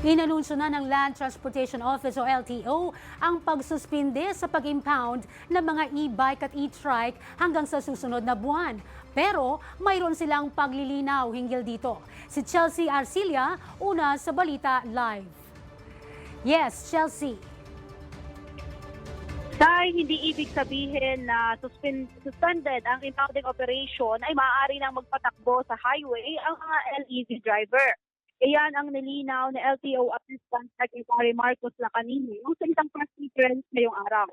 Inanunsyo na ng Land Transportation Office o LTO ang pagsuspinde sa pag-impound ng mga e-bike at e-trike hanggang sa susunod na buwan. Pero mayroon silang paglilinaw hinggil dito. Si Chelsea Arcilia, una sa Balita Live. Yes, Chelsea. Dahil hindi ibig sabihin na suspend, suspended ang impounding operation ay maaari nang magpatakbo sa highway ang mga LEV driver. Iyan ang nilinaw ni LTO Assistant Secretary Marcos Lacanini sa isang press conference ngayong araw.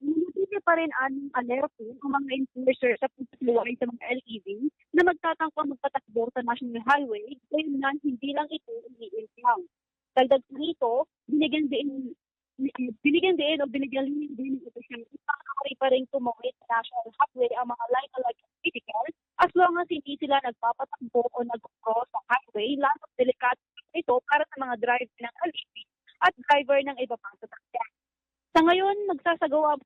Nanatili pa rin ang alerto ang mga enforcer sa pagpapluway sa mga LEV na magtatangkang magpatakbo sa National Highway dahil na hindi lang ito i-impound. Dagdag pa rito, binigyan din binigyan din o binigyan din ng opisyal ipakakari pa rin tumawid sa national highway ang mga light electric vehicles as long as hindi sila nagpapatakbo o nag-cross sa highway, lalo delikado ito para sa mga driver ng LEV at driver ng iba pang sasakyan. Sa ngayon, nagsasagawa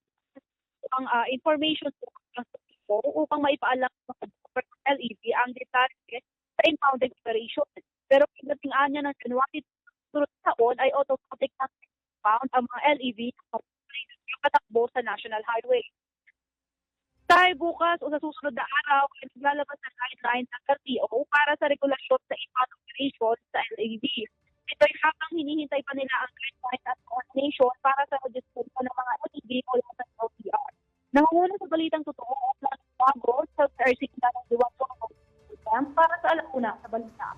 ang ah, information transportation upang maipaalam sa mga ng LEV ang detalye sa impounded operation. Pero pagdating anya ng January sunod taon ay automatic na found ang mga LEV na patakbo sa National Highway tayo bukas o sa susunod na araw ay naglalabas ng guidelines ng LTO para sa regulasyon sa impact operation sa LAD. Ito'y habang hinihintay pa nila ang guidelines at coordination para sa registration ng mga LAD mula sa LPR. Nangunguna sa balitang totoo, bago sa RCK ng Liwag para sa alauna sa balita.